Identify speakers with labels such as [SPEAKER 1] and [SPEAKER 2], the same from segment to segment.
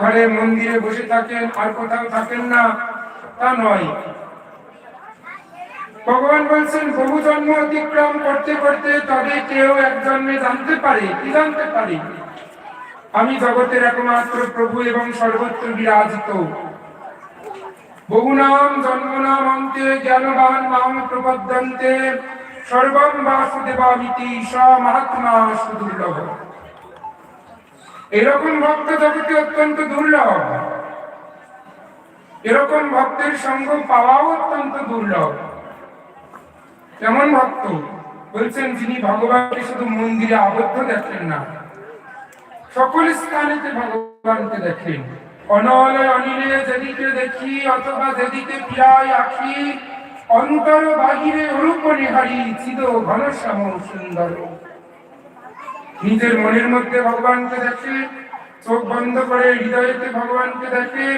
[SPEAKER 1] ঘরে মন্দিরে বসে থাকেন, আর কোথাও থাকেন না, তা নয়। ভগবান বলছেন, বহু জন্ম অতিক্রম করতে করতে তবে কেউ এক জন্মে জানতে পারে। কি জানতে পারে? আমি জগতের একমাত্র প্রভু এবং সর্বত্র বিরাজিত। বহু নাম, জন্ম নাম, অন্তে জ্ঞানবান নাম প্রবদ্ধন্তে সর্বম বাসুদেবামিতি স মহাত্মা সুদুর্লভ। এরকম ভক্ত জগতে অত্যন্ত দুর্লভ। এরকম ভক্তের সঙ্গ পাওয়াও অত্যন্ত দুর্লভ। কেমন ভক্ত বলছেন যিনি ভগবানকে শুধু মন্দিরে আবদ্ধ দেখেন না, সকল স্থানেতে ভগবানকে দেখেন। অনল অনিলে যেদিকে দেখি অথবা যেদিকে ফিরাই আখি অন্তর বাহিরে অরূপ নিহারি চিদ ঘনশ্যাম সুন্দর। নিজের মনের মধ্যে ভগবানকে দেখে, চোখ বন্ধ করে হৃদয়েতে ভগবানকে দেখে,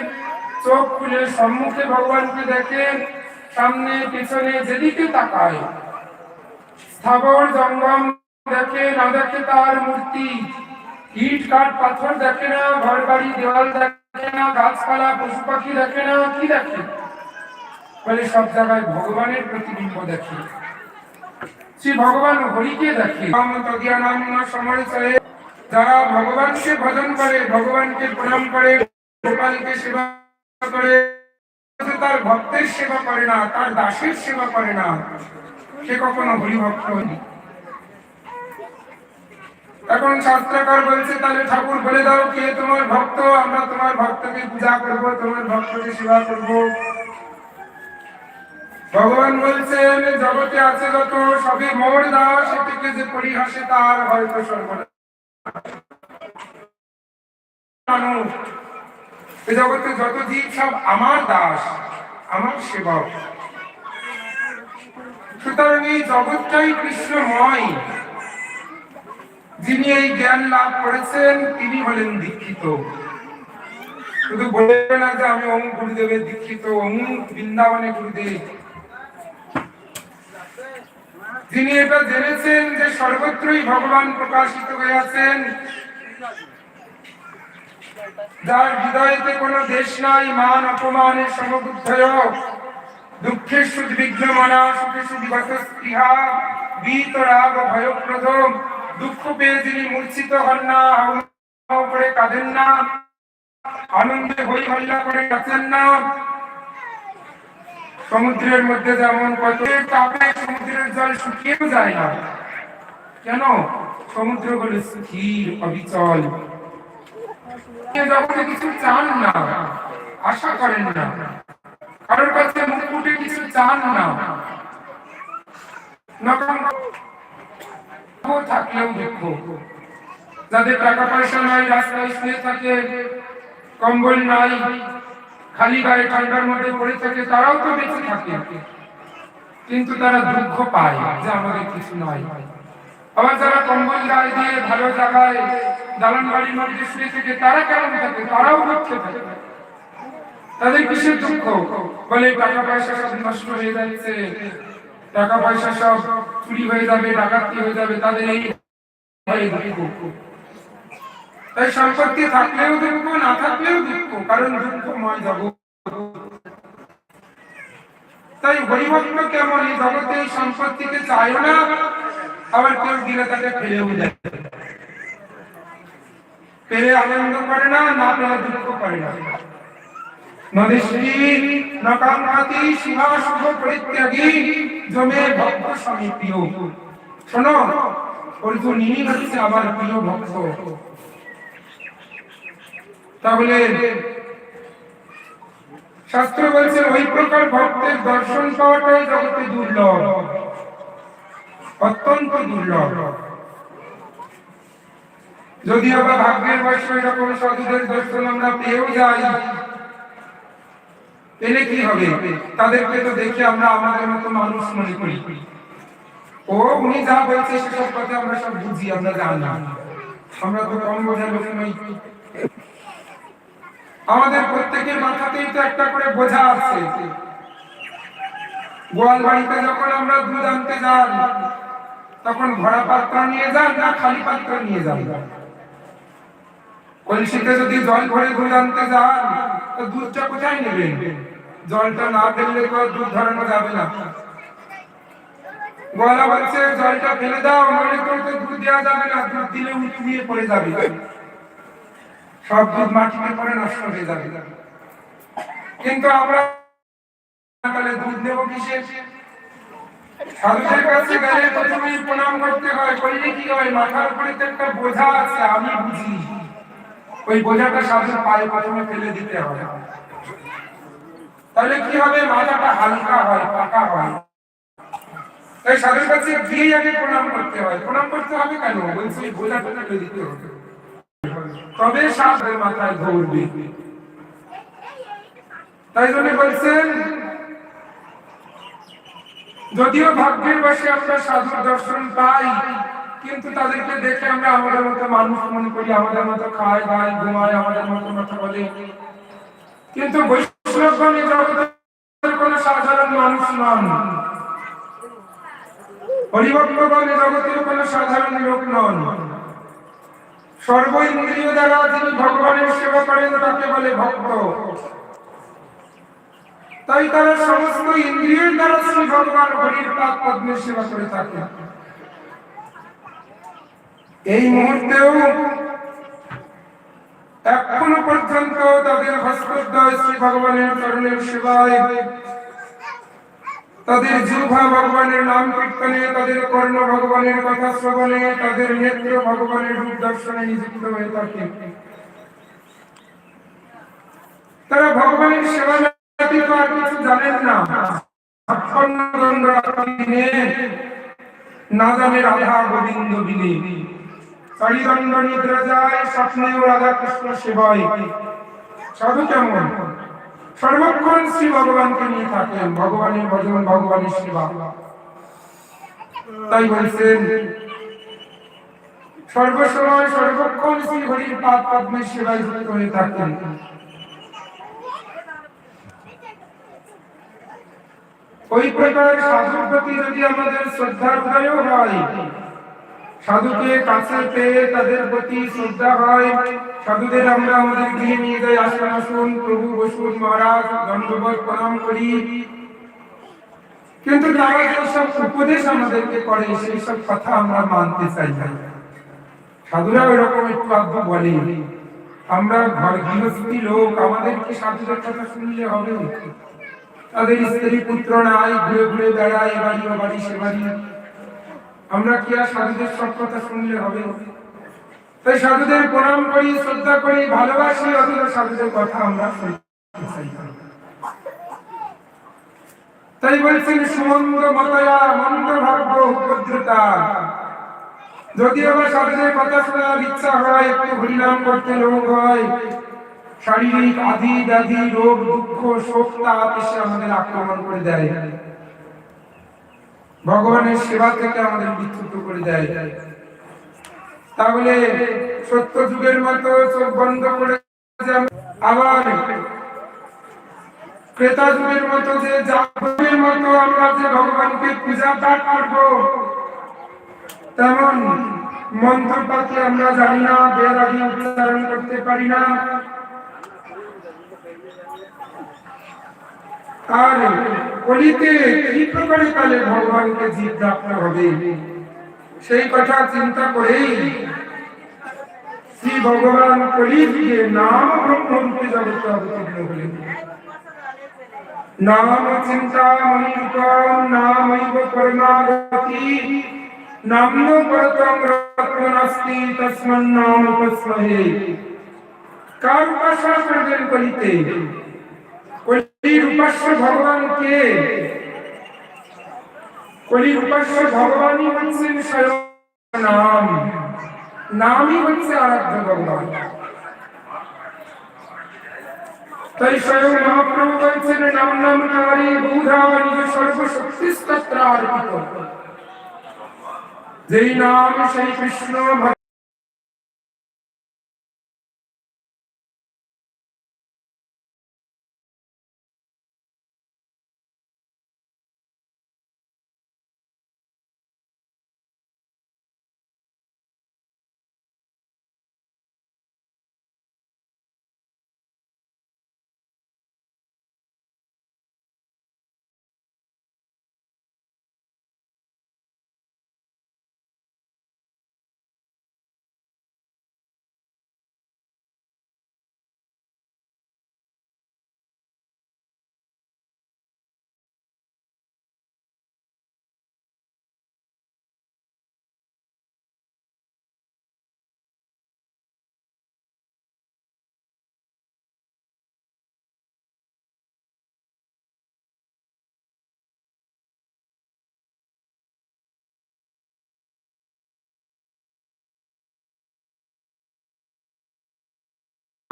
[SPEAKER 1] চোখ খুলে সম্মুখে ভগবানকে দেখে, সামনে, পেছনে যেদিকে তাকায়। স্থাবর জঙ্গম দেখে, না দেখে তার মূর্তি। ইট, কাঠ, পাথর দেখে না ঘর বাড়ি দেওয়াল দেখে না, গাছপালা, পশু পাখি দেখে না, কি দেখে? বলে সব জায়গায় ভগবানের প্রতিবিম্ব দেখে। শ্রী ভগবান হরিকে দেখে। যারা ভগবানকে ভজন করে, ভগবানকে প্রণাম করে, গোপালকে সেবা করে তার ভক্তের সেবা করে না, তার দাসের সেবা করে না, সে কখনো হরিভক্ত এখন শাস্ত্রকার বলছে, তাহলে ঠাকুর বলে দাও কে তোমার ভক্ত? আমরা তোমার ভক্তকে পূজা করব, তোমার ভক্তকে সেবা করব। ভগবান বলছেন জগতে আছে যত সবে মোর দাস, এটিকে যে পরিহাসে তার হয়তো সর্বনাশ। মানুষ জগতে যত জীব, সব আমার দাস, আমার সেবক। সুতরাং এই জগৎটাই কৃষ্ণময়। যিনি এই জ্ঞান লাভ করেছেন, তিনি হলেন দীক্ষিত। শুধু বলবে না যে আমি অমুক গুরুদেবের দীক্ষিত, অমুক বৃন্দাবনে গুরুদেব। যিনি এটা জেনেছেন যে সর্বত্রই ভগবান প্রকাশিত হয়ে যার হৃদয়তে কোনো দেশ নাই, মান অপমানের সমবুদ্ধয়। দুঃখের সুদ্বিগ্ন মনা সুখে সুবিগত স্পৃহা বীত রাগ ভয়প্রদ। দুঃখ পেয়ে যিনি মূর্ছিত হন না করে কাঁদেন না। আনন্দে হই হল্লা করে কাঁচেন না। সমুদ্রের মধ্যে যেমন কত তাপে সমুদ্রের জল শুকিয়েও যায় না। কেন? সমুদ্র হলো স্থির, অবিচল। জগতে কিছু চান না, আশা করেন না, কারোর কাছে মুখ কিছু চান না থাকলেও দুঃখ। যাদের টাকা পয়সা নাই, রাস্তায় শুয়ে থাকে, কম্বল নাই খালি গায়ে ঠান্ডার মধ্যে পড়ে থাকে, তারাও তো বেঁচে থাকে। কিন্তু তারা দুঃখ পায় যে আমাদের কিছু নয় আবার যারা কম্বল গায়ে দিয়ে ভালো জায়গায় দালান বাড়ির মধ্যে শুয়ে থেকে, তারা কেমন থাকে? তারাও দুঃখে থাকে। তাদের কিসের দুঃখ? বলে, টাকা পয়সা সব নষ্ট হয়ে যাচ্ছে। টাকা পয়সা সব চুরি হয়ে যাবে, ডাকাতি হয়ে যাবে, তাদের এই দুঃখ। তাই সম্পত্তি থাকলেও দুঃখ না থাকলেও দুঃখ কারণ দুঃখময় জগৎ। তাই হরিভক্ত কেমন এই জগতে সম্পত্তিকে চায় না, আবার কেউ দিলে তাকে ফেলেও দেয়। পেরে আনন্দ করে না না পেলে দুঃখ করে না। জমে ভক্ত স্বামী শোনো, অর্জুন, ইনি হচ্ছে আমার প্রিয় ভক্ত। তাহলে শাস্ত্র বলছে ওই প্রকার ভক্তের দর্শন পাওয়াটাই জগতে দুর্লভ, অত্যন্ত দুর্লভ। যদি আবার ভাগ্যের এরকম সাধুদের দর্শন আমরা পেয়েও যাই কি হবে? তাদেরকে তো দেখে আমরা আমাদের মতো মানুষ মনে করি। ও, উনি যা বলছে সেসব কথা আমরা সব বুঝি, আমরা জানি আমরা তো কম বোঝার লোক আমাদের প্রত্যেকের মাথাতেই তো একটা করে বোঝা আছে। গোয়াল বাড়িতে যখন আমরা দুধ আনতে যান, তখন ভরা পাত্র নিয়ে যান না খালি পাত্র নিয়ে যান? কলসিতে যদি জল ভরে দুধ আনতে যান, তো দুধটা কোথায় নেবেন? জলটা না ফেললে তো দুধ ধরানো যাবে না। গলা বলছে, জলটা ফেলে দাও, নইলে তো তো দুধ দেওয়া যাবে না, দুধ দিলে উঠলিয়ে পড়ে যাবে। সব দুধ মাটিতে পড়ে নষ্ট হয়ে যাবে। কিন্তু আমরা তাহলে দুধ নেব কিসে? হয় হয় সাধুর ফেলে দিতে হবে তাহলে কি হবে হালকা হয়, পাকা হয়। তাই কাছে গিয়ে আগে প্রণাম করতে হয়। প্রণাম করতে হবে কেন? বলছি, বোঝাটা ফেলে দিতে হবে। তবে সাধুর মাথায় ধরবে তাই জন্য বলছেন, যদিও ভাগ্যের বসে আমরা সাধুর দর্শন পাই, কিন্তু তাদেরকে দেখে আমরা আমাদের মতো মানুষ মনে করি, আমাদের মতো খায়, দায়, ঘুমায়, আমাদের মতো কথা বলে। কিন্তু বৈষ্ণবগণে জগতের কোন সাধারণ মানুষ নন। হরিভক্তগণে জগতের কোন সাধারণ লোক নন। দ্বারা যিনি ভগবানের সেবা করেন, তাকে বলে ভক্ত। তাই তারা সমস্ত ইন্দ্রিয়ের দ্বারা ভগবান হরির পদ্মের সেবা করে এই মুহূর্তেও এখনও পর্যন্ত তাদের হস্তদ্বয় শ্রী ভগবানের চরণের সেবায় তাদের জিহ্বা ভগবানের নাম কীর্তনে, তাদের কর্ণ ভগবানের কথা শ্রবণে, তাদের নেত্র ভগবানের রূপ দর্শনে নিযুক্ত হয়ে থাকে। তারা ভগবানের সেবা ব্যতীত আর কিছু জানেন না। সাধু কেমন? সর্বক্ষণ শ্রী ভগবানকে নিয়ে থাকেন ভগবানের ভজন, ভগবানের সেবা। তাই বলছেন, সর্বসময় সর্বক্ষণ শ্রী হরির পাদ পদ্মের সেবায় যুক্ত হয়ে থাকেন ওই প্রকার সাধুর প্রতি যদি আমাদের শ্রদ্ধার হয় সাধুকে কাছে পেয়ে তাদের প্রতি শ্রদ্ধা হয়। সাধুদের আমরা আমাদের গৃহে নিয়ে যাই, আসুন আসুন, প্রভু বসুন মহারাজ, দণ্ডবোধ প্রণাম করি। কিন্তু তারা যেসব উপদেশ আমাদেরকে করে সেই সব কথা আমরা মানতে চাই না। সাধুরা ওই রকম একটু আধটু বলে, আমরা ঘর গৃহস্থী লোক, আমাদেরকে সাধুদের কথা শুনলে হবে তাদের স্ত্রী পুত্র নাই, ঘুরে ঘুরে বেড়ায় বাড়ি বাড়ি, সে বাড়ি। আমরা কি আর সাধুদের সব কথা শুনলে হবে? তাই সাধুদের প্রণাম করি, শ্রদ্ধা করি, ভালোবাসি, অথচ সাধুদের কথা আমরা। তাই বলছেন, সুমন্দ মতয়া, মন্দ ভাগ্য, উপদ্রতা। যদি বা সাধুদের কথা শোনার ইচ্ছা হয়, একটু হরিনাম করতে লোক হয়। শারীরিক আধি ব্যাধি রোগ, দুঃখ, শোক, তাপ এসে আমাদের আক্রমণ করে দেয়। ভগবানের সেবা থেকে আমাদের বিচ্যুত করে দেয়। তাহলে সত্য যুগের মতো চোখ বন্ধ করে আবার ক্রেতা যুগের মতো যে জাগরের মতো আমরা যে ভগবানকে পূজা পাঠ করব, তেমন মন্ত্র পাঠে আমরা জানি না, বেদ আদি উচ্চারণ করতে পারি না। আর কলিতে কি প্রকারে তাহলে ভগবানকে জীব ডাকতে হবে? সেই কথা চিন্তা করেই শ্রী ভগবান কলি দিয়ে নাম ব্রহ্মরূপে জগতে অবতীর্ণ হলেন নাম চিন্তা মনিরূপম নামৈব পরমাগতি নাম্ন পরতম রত্নস্তি তস্মন নাম উপস্মহে। কার উপাসনা করবেন কলিতে। কলির উপাস্য ভগবান কে কলির উপাস্য ভগবানই হচ্ছেন স্বয়ং নাম। নামই হচ্ছে আরাধ্য ভগবান। তাই স্বয়ং মহাপ্রভু বলছেন, নাম নাম নারী বহুধা নিজ সর্বশক্তিস্তত্র অর্পিত যেই নাম সেই কৃষ্ণ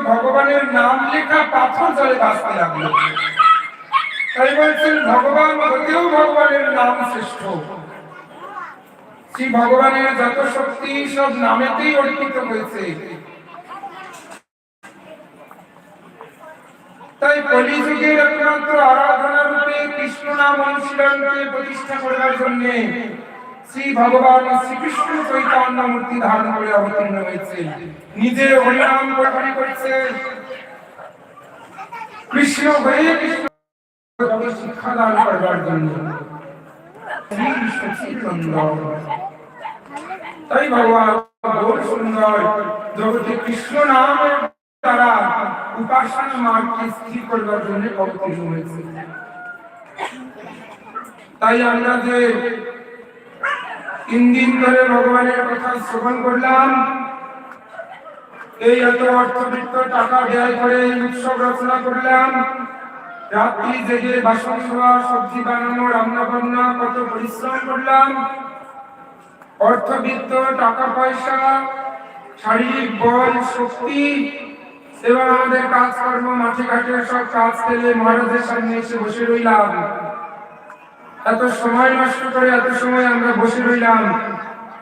[SPEAKER 1] ভগবানের নাম লেখা পাথর জলে বাঁচতে লাগল। তাই বলছেন, ভগবান হতেও ভগবানের নাম শ্রেষ্ঠ। শ্রী ভগবানের যত শক্তি, সব নামেতেই অর্পিত হয়েছে। তাই কলিযুগের একমাত্র আরাধনা রূপে কৃষ্ণ নাম অনুশীলনকে প্রতিষ্ঠা করার জন্য শ্রী ভগবান শ্রীকৃষ্ণ চৈতন্য মূর্তি ধারণ করে অবতীর্ণ হয়েছে। নিজে হরিনাম করেছে। কৃষ্ণ হয়ে কৃষ্ণ শিক্ষা দান করবার জন্য। তাই ভগবান সুন্দর জগতে কৃষ্ণ নামের দ্বারা উপাসনা মার্গকে স্থির করবার জন্য অবতীর্ণ হয়েছে। তাই আমরা যে তিন দিন ধরে ভগবানের কথা শ্রবণ করলাম। এই এত অর্থবৃত্ত টাকা ব্যয় করে উৎসব রচনা করলাম। রাত্রি জেগে বাসন ধোয়া, সবজি বানানো রান্না বান্না কত পরিশ্রম করলাম। অর্থবিত্ত, টাকা পয়সা, শারীরিক বল, শক্তি এবং আমাদের কাজকর্ম, মাঠে ঘাটে সব কাজ ফেলে মহারাজের সামনে এসে বসে রইলাম। এত সময় নষ্ট করে এত সময় আমরা বসে রইলাম।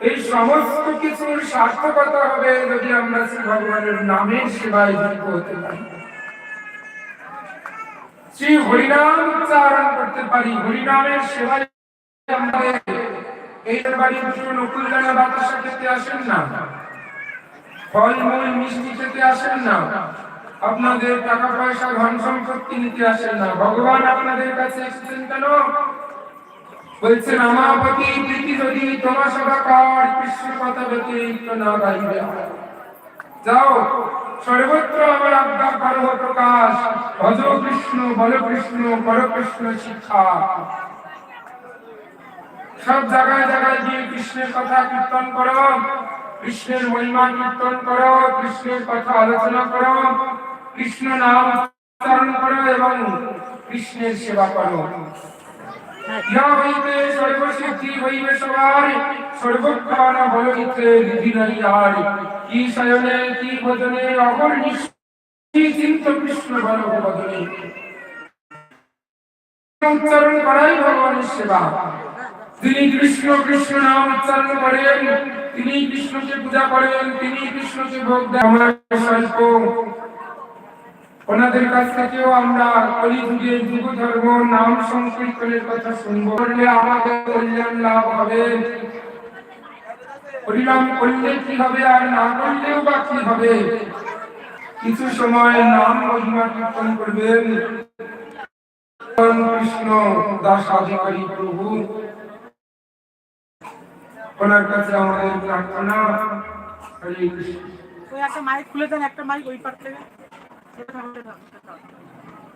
[SPEAKER 1] এই সমস্ত কিছুর সার্থকতা হবে যদি আমরা শ্রী ভগবানের নামের সেবায় যুক্ত হতে পারি। শ্রী হরিনাম উচ্চারণ করতে পারি। হরিনামের সেবায় এই বাড়ি নকুল বাতাসা খেতে আসেন না। ফলমূল, মিষ্টি খেতে আসেন না। আপনাদের টাকা পয়সা ধন সম্পত্তি নিতে আসেন না। ভগবান আপনাদের কাছে এসেছেন কেন? বলছেন, আমাপতি প্রীতি যদি তোমার সভা কর কৃষ্ণ কথা ব্যতিরিক্ত না গাইবে যাও, সর্বত্র আমার আজ্ঞা করো প্রকাশ। ভজ কৃষ্ণ, বল কৃষ্ণ, কর কৃষ্ণ শিক্ষা। সব জায়গায় জায়গায় গিয়ে কৃষ্ণের কথা কীর্তন করো, কৃষ্ণের মহিমা কীর্তন করো, কৃষ্ণের কথা আলোচনা করো, কৃষ্ণ নাম উচ্চারণ করো এবং কৃষ্ণের সেবা করো। ইহা হইতে সর্বসিদ্ধি হইবে সবার সর্বক্ষণ বল ইতে নিধি নাই আর কি শয়নে কি ভজনে অপর চিন্ত কৃষ্ণ বল বদনে উচ্চারণ করাই ভগবানের সেবা তিনি কৃষ্ণ কৃষ্ণ নাম উচ্চারণ করেন তিনি কৃষ্ণকে পূজা করেন তিনি কৃষ্ণকে ভোগ দেন আমরা স্বল্প ওনাদের কাছ থেকেও আমরা কলিযুগের যুগ ধর্ম, নাম সংকীর্তনের কথা শুনব। করলে আমাদের কল্যাণ লাভ হবে। হরিনাম করলে কি হবে আর না করলেও বা কি হবে? কিছু সময় নাম মহিমা কীর্তন করবেন কৃষ্ণ দাস অধিকারী প্রভু। ওনার কাছে আমাদের প্রার্থনা। হরে কৃষ্ণ।
[SPEAKER 2] একটা মাইক খুলে দেন, একটা মাইক ওই পার থেকে।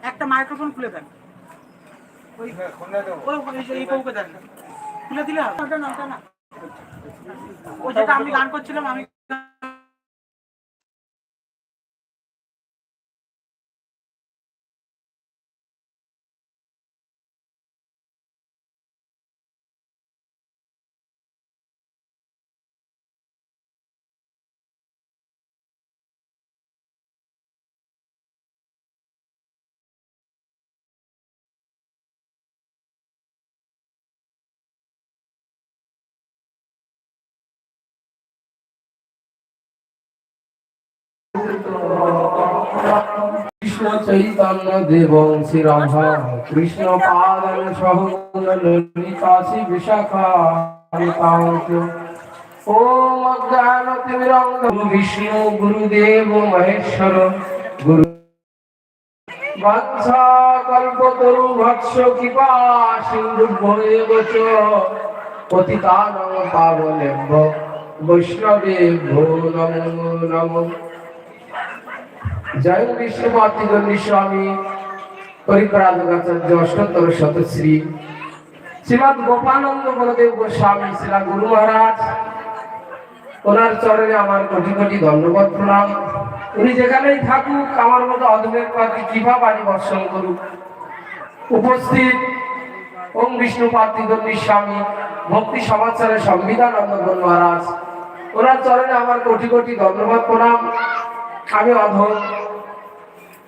[SPEAKER 2] একটা মাইক্রোফোন খুলে দেন। ওই ওই ওই যে এই বউকে দেন। খুলে দিলে হবে? না। ওই যেটা আমি গান করছিলাম আমি
[SPEAKER 3] কৃষ্ণ চৈতন্য দেবং শ্রীরাধা কৃষ্ণ পাদন সহ ললিতাসি বিশাখা ওম অজ্ঞানতিমিরঙ্গ বিষ্ণু গুরুদেব মহেশ্বর। গুরু বাঞ্ছা কল্পতরু ভৎস কৃপা সিন্ধু ভয়েব চ পতিতানং পাবনেভ্য বৈষ্ণবেভ্যো নমো নমো। জয় বিষ্ণুপাতিগণী স্বামী। পরিপ্রাজকাচার্য অষ্টতর শতশ্রী শ্রীমদ গোপানন্দ বলদেব গোস্বামী গুরু মহারাজ, ওনার চরণে আমার কোটি কোটি ধন্যবাদ প্রণাম। উনি যেখানেই থাকুক, আমার মতো বর্ষণ করুক। উপস্থিত ওম বিষ্ণু পার্থিগণী স্বামী, ভক্তি সমাচারের সংবিধানন্দ গুরু মহারাজ, ওনার চরণে আমার কোটি কোটি ধন্যবাদ প্রণাম। আমি অধম।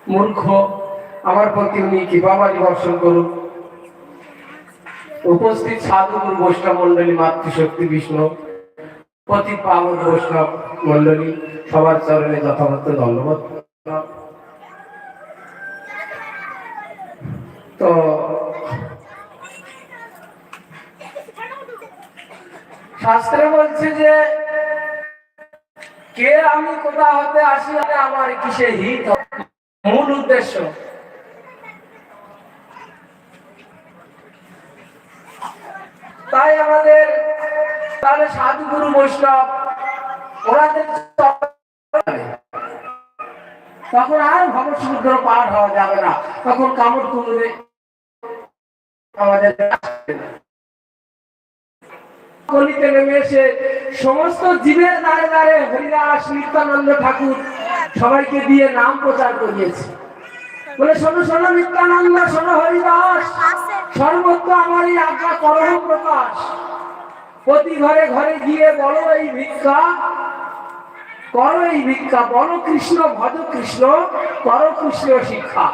[SPEAKER 3] মূর্খ, আমার প্রতি উনি কৃপাবাজি বর্ষণ করুন। উপস্থিত সাধুগুরু বৈষ্ণব মন্ডলী মাতৃশক্তি বিষ্ণু প্রতি পাবন বৈষ্ণব মন্ডলী সবার চরণে যথাযথ ধন্যবাদ। তো, শাস্ত্রে বলছে যে, কে আমি কোথা হতে আসি আমার কিসে হিত মূল উদ্দেশ্য। তাই আমাদের তাহলে সাধুগুরু বৈষ্ণব ওনাদের তখন আর ভবসমুদ্র পার হওয়া যাবে না। তখন কামড় তুলবে আমাদের গলিতে নেমে এসে সমস্ত জীবের দাঁড়ে দাঁড়ে হরিদাস নিত্যানন্দ ঠাকুর সবাইকে দিয়ে নাম প্রচার করিয়েছে। বলে শোনো শোনো নিত্যানন্দ শোনো হরিদাস সর্বত্র আমার এই আজ্ঞা করহ প্রকাশ। প্রতি ঘরে ঘরে গিয়ে বলো এই ভিক্ষা করো এই ভিক্ষা বলো কৃষ্ণ ভজ কৃষ্ণ করো কৃষ্ণ শিক্ষা।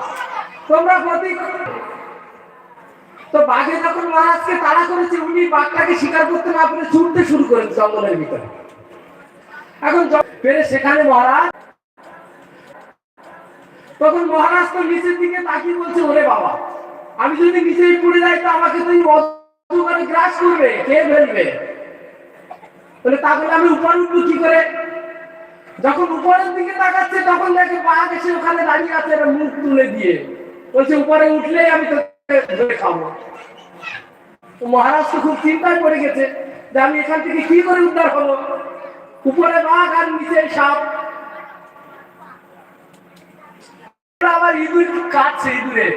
[SPEAKER 3] তোমরা প্রতি তো বাঘে যখন মহারাজকে তাড়া করেছে উনি বাঘটাকে শিকার করতে না পেরে ছুটতে শুরু করেন জঙ্গলের ভিতরে। এখন পেরে সেখানে মহারাজ তখন মহারাজ তো নিচের দিকে তাকিয়ে বলছে, ওরে বাবা, আমি যদি নিচেই পড়ে যাই, তো আমাকে তো এই বস্তু করে গ্রাস করবে, কে ফেলবে? বলে, তাহলে আমি উপর উঠবো কি করে? যখন উপরের দিকে তাকাচ্ছে, তখন দেখে বাঘ এসে ওখানে দাঁড়িয়ে আছে মুখ তুলে দিয়ে। বলছে, উপরে উঠলেই আমি তো ধরে খাব। মহারাজ তো খুব চিন্তায় পড়ে গেছে যে, আমি এখান থেকে কি করে উদ্ধার হব? উপরে বাঘ আর নিচে সাপ আবার ইঁদুর কাটছে ইঁদুরে।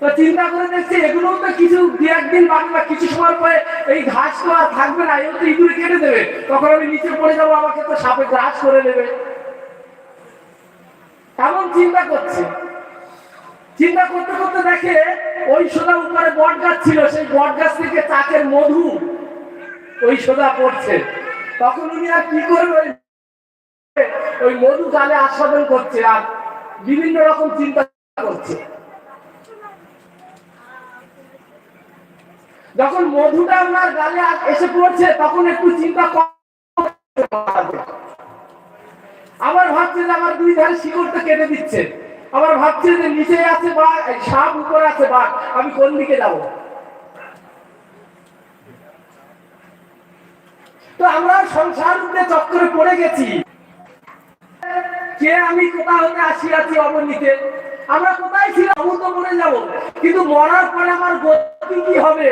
[SPEAKER 3] তো চিন্তা করে এগুলো তো কিছু দু একদিন কিছু সময় পরে এই ঘাস তো আর থাকবে না এগুলো তো ইঁদুরে কেটে দেবে। তখন আমি নিচে পড়ে যাব, আমাকে তো সাপে গ্রাস করে এমন চিন্তা করছে। চিন্তা করতে করতে দেখে ওই সোজা উপরে বট গাছ ছিল, সেই বট গাছ থেকে চাকের মধু ওই সোজা পড়ছে। তখন উনি আর কি করবে? ওই মধু গালে আস্বাদন করছে আর বিভিন্ন রকম চিন্তা করছে। যখন মধুটা আপনার গালে এসে পড়ছে, তখন একটু চিন্তা আবার ভাবছে যে আমার দুই ধারে শিকড়টা কেটে দিচ্ছে। আবার ভাবছে যে নিচে আছে বা সাপ, উপরে আছে বাঘ আমি কোন দিকে যাব? তো আমরা সংসার চক্করে পড়ে গেছি। কে আমি কোথা হতে আসিয়াছি অবনীতে, আমরা কোথায় ছিলাম? আমি তো মরে যাব। কিন্তু মরার পরে আমার গতি কি হবে?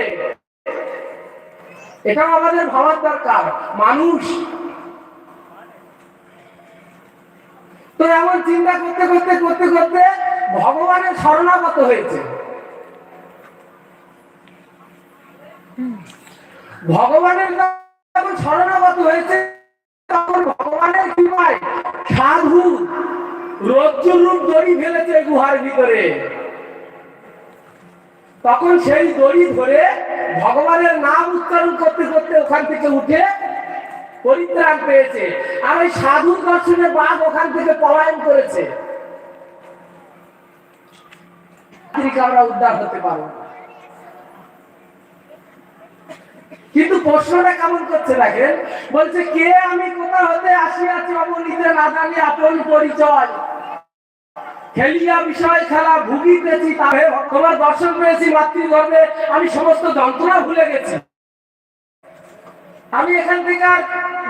[SPEAKER 3] এটাও আমাদের ভাবার দরকার। মানুষ। তো এমন চিন্তা করতে করতে করতে করতে ভগবানের শরণাগত হয়েছে। ভগবানের যখন শরণাগত হয়েছে, তখন ভগবানের কৃপায় তখন সেই দড়ি ধরে ভগবানের নাম উচ্চারণ করতে করতে ওখান থেকে উঠে পরিত্রাণ পেয়েছে আর ওই সাধুর দর্শনে বাঘ ওখান থেকে পলায়ন করেছে। আমরা উদ্ধার হতে পারব না। কিন্তু প্রশ্নটা কেমন করছে দেখেন? বলছে, কে আমি, কোথা হতে আসিয়াছি অবনীতে না জানি আপন পরিচয়? খেলিয়া বিষয় খেলা ভুগিতেছি, তাহে তোমার দর্শন পেয়েছি, মাতৃগর্ভে আমি সমস্ত যন্ত্রণা ভুলে গেছি। আমি এখান থেকে আর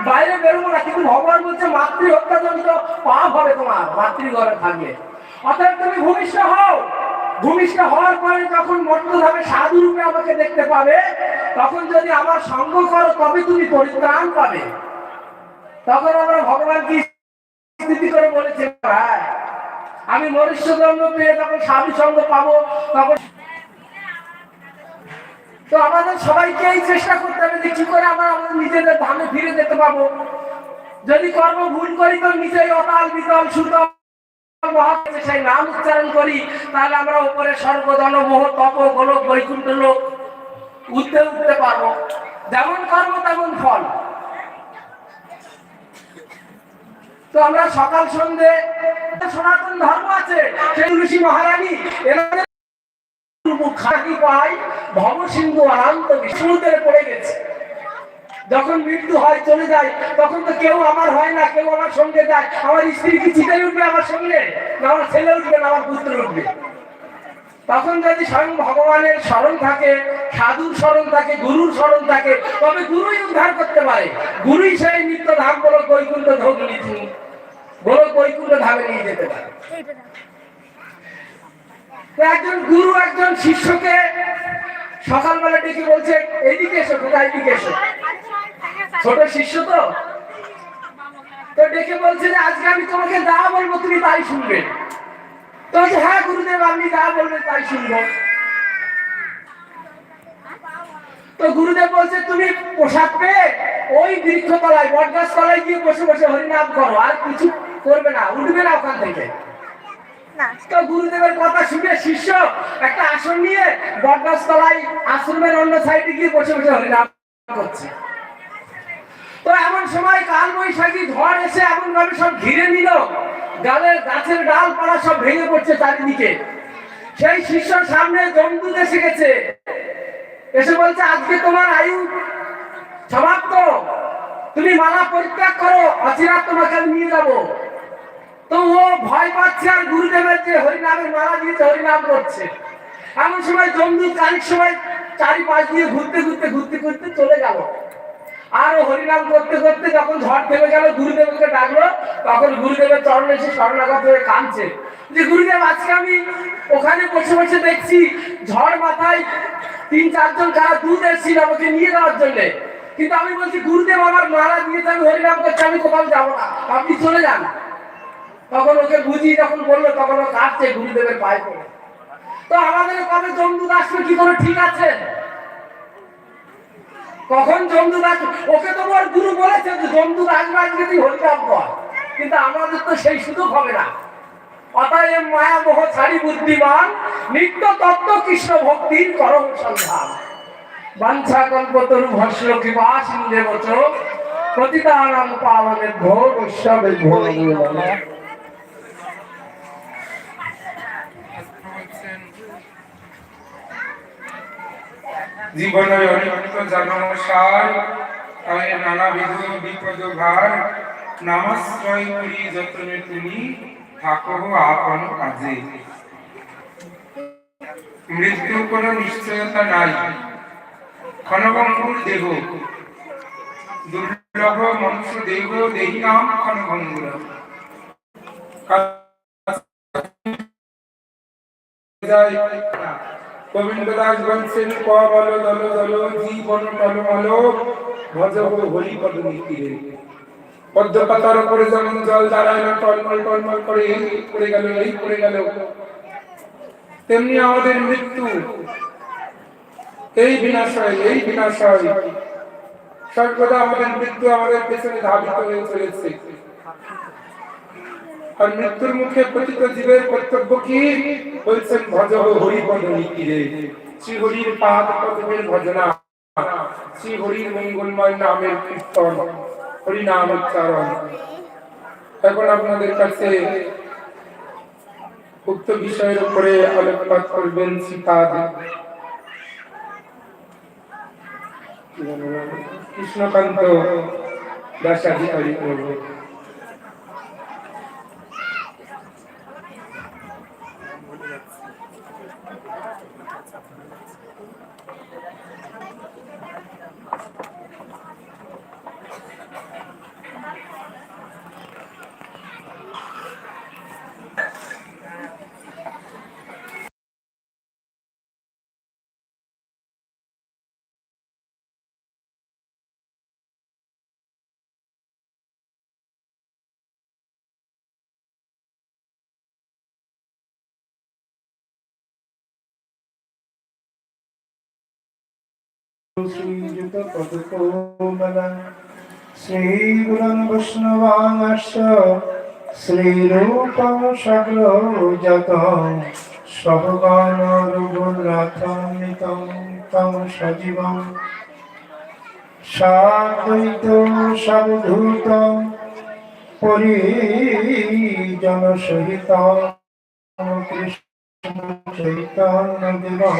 [SPEAKER 3] বাইরে বেরোবো না, কিন্তু ভগবান বলছে মাতৃ হত্যাজনিত পাপ হবে তোমার মাতৃঘরে থাকলে। অতএব তুমি ভূমিষ্ঠ হও। ভূমিষ্ঠ হওয়ার পরে যখন মর্তভাবে সাধু রূপে আমাকে দেখতে পাবে, তখন যদি আমার সঙ্গ করো তবে তুমি পরিত্রাণ পাবে। তখন আমরা ভগবান কি স্থিতি করে বলেছে হ্যাঁ আমি মনুষ্য জন্ম পেয়ে যখন সাধু সঙ্গ পাবো, তখন তো আমাদের সবাইকে এই চেষ্টা করতে হবে যে কি করে আমরা আমাদের নিজেদের ধামে ফিরে যেতে পারব যদি কর্ম ভুল করি, তো নিজেই অকাল বিতল সুতল সেই নাম উচ্চারণ করি, তাহলে আমরা উপরে তপ, গোলক, বৈকুণ্ঠ লোক উঠতে উঠতে পারব। যেমন কর্ম, তেমন ফল। তো আমরা সকাল সন্ধে সনাতন ধর্ম আছে, সেই ঋষি মহারানী এনাদের পাই ভব সিন্ধু আনন্দ সমুদ্রে পড়ে গেছে। যখন মৃত্যু হয়, চলে যায়। তখন তো কেউ আমার হয় না, কেউ আমার সঙ্গে যায়। আমার স্ত্রী কি চিতাই উঠবে আমার সঙ্গে? না, আমার ছেলে উঠবে না, আমার পুত্র উঠবে। তখন যদি স্বয়ং ভগবানের স্মরণ থাকে, সাধুর স্মরণ থাকে, গুরুর স্মরণ থাকে, তবে গুরুই উদ্ধার করতে পারে। গুরুই সেই নিত্য ধাম বলো বৈকুণ্ঠ ধোক নিচু বলো বৈকুণ্ঠ ধামে নিয়ে যেতে পারে। একজন গুরু, একজন শিষ্যকে সকালবেলা ডেকে বলছে, এইদিকে এসো, কোথায়? এদিকে এসো। ছোট শিষ্য তো? তো ডেকে বলছে যে আজকে আমি তোমাকে যা বলব তুমি তাই শুনবে। তো হ্যাঁ গুরুদেব আপনি যা বলবেন তাই শুনব। তো গুরুদেব বলছে তুমি পোশাক পেয়ে ওই বৃক্ষ তলায় বটগাছ তলায় গিয়ে বসে বসে হরিনাম করো আর কিছু করবে না উঠবে না ওখান থেকে। তো গুরুদেবের কথা শুনে শিষ্য একটা আসন নিয়ে বটগাছ তলায় আশ্রমের অন্য সাইডে গিয়ে বসে বসে হরিনাম করছে। তো এমন সময় কাল বৈশাখী ঝড় এসে এমন ভাবে সব ঘিরে নিল। গালের গাছের ডালপালা সব ভেঙে পড়ছে চারিদিকে। সেই শিষ্যর সামনে জমদূত এসে গেছে। এসে বলছে, আজকে তোমার আয়ু সমাপ্ত। তুমি মালা পরিত্যাগ করো অচিরাত তোমাকে আমি নিয়ে যাব। তো ও ভয় পাচ্ছে আর গুরুদেবের যে হরিনামের মালা দিয়েছে, হরিনাম করছে। এমন সময় জমদূত খানিক সময় চারিপাশ দিয়ে ঘুরতে ঘুরতে ঘুরতে ঘুরতে চলে গেল। আর হরিনাম করতে করতে যখন ঝড় থেমে গেল, গুরুদেবকে ডাকলো, তখন গুরুদেবের চরণ এসে শরণাগত হয়ে কাঁদছে। যে গুরুদেব, আজকে আমি ওখানে বসে বসে দেখছি, ঝড় মাথায় তিন, চারজন যারা দুধ এসেছিল আমাকে নিয়ে যাওয়ার জন্য। কিন্তু আমি বলছি, গুরুদেব, আমার মারা দিয়েছে আমি হরিনাম করছি, আমি কোথাও যাব না। আপনি চলে যান। তখন ওকে বুঝি যখন বলল, তখন ও কাঁদছে, গুরুদেবের পায়ে পড়ে। তো আমাদের কবে জমদূত আসবে কি করে ঠিক আছে? কখন আসবে ওকে তো ওর গুরু বলেছে যে জমদূত আসবে আজকে তুই হরিনাম কর। কিন্তু আমাদের তো সেই সুযোগ হবে না। অতএব মায়া মোহ ছাড়ি বুদ্ধিমান, নিত্য তত্ত্ব কৃষ্ণ ভক্তির করম সন্ধান। বাঞ্ছা কল্পতরু ভস্য কৃপা সিন্ধে বচ ঘোর উৎসবে ঘোর
[SPEAKER 1] জীবনের অনিত্য জন্মসার তাই নানাবিধ বিপদ ভার নামাশ্রয় করি যতনে তুমি থাকো আপন কাজে মৃত্যুর কোনো নিশ্চয়তা নাই ক্ষণভঙ্গুর দেহ দুর্লভ মনুষ্য দেহ দেহি নাম ক্ষণভঙ্গুর গোবিন্দ দাস দল দল জীবন হরি পদ পদ্ম পাতার উপরে যেমন জল দাঁড়ায় না টলমল টলমল করে এই পড়ে গেল এই পড়ে গেল তেমনি আমাদের মৃত্যু, এই বিনাশয় এই বিনাশয়, সর্বদা আমাদের মৃত্যু আমাদের পেছনে ধাবিত হয়ে চলেছে। আর মৃত্যুর মুখে পতিত জীবের কর্তব্য কি? বলছেন, ভজ হরিপদ নীতিরে শ্রী হরির পাদ পদ্মের ভজনা। শ্রী হরির মঙ্গলময় নামের কীর্তন। হরি নাম উচ্চারণ। এখন আপনাদের কাছে উক্ত বিষয়ের উপরে আলোকপাত করবেন সীতাদ। কৃষ্ণকান্ত দাসাধিকারী প্রভু।
[SPEAKER 4] श्रीयुत पदकोमल श्रीगुरुन् वैष्णवांश श्रीरूपं सगलोजतं स्वगानरघुनाथान्वितं तं सजीवं साद्वैतं सवधूतं परिजनसहितं कृष्ण चैतन्यदेवः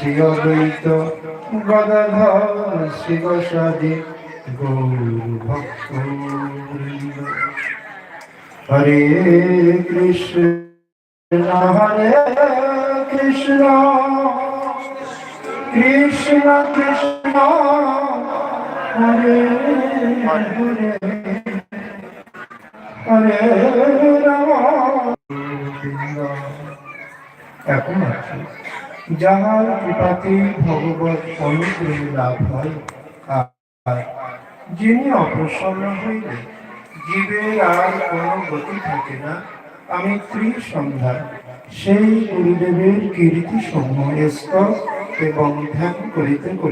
[SPEAKER 4] শ্রী অদ্বৈত গদাধর শ্রী গোসাদি গৌর ভক্ত হরে কৃষ্ণ হরে কৃষ্ণ কৃষ্ণ কৃষ্ণ, হরে হরে হরে রাম। একমাত্র যাহার কৃপাতে ভগবত অনুগ্রহ লাভ হয় যিনি অপ্রসন্ন হইলে জীবের আর কোনো গতি থাকে না। আমি ত্রিসন্ধ্যা, সেই গুরুদেবের কীর্তি সমূহ এবং ধ্যান করিতে করি।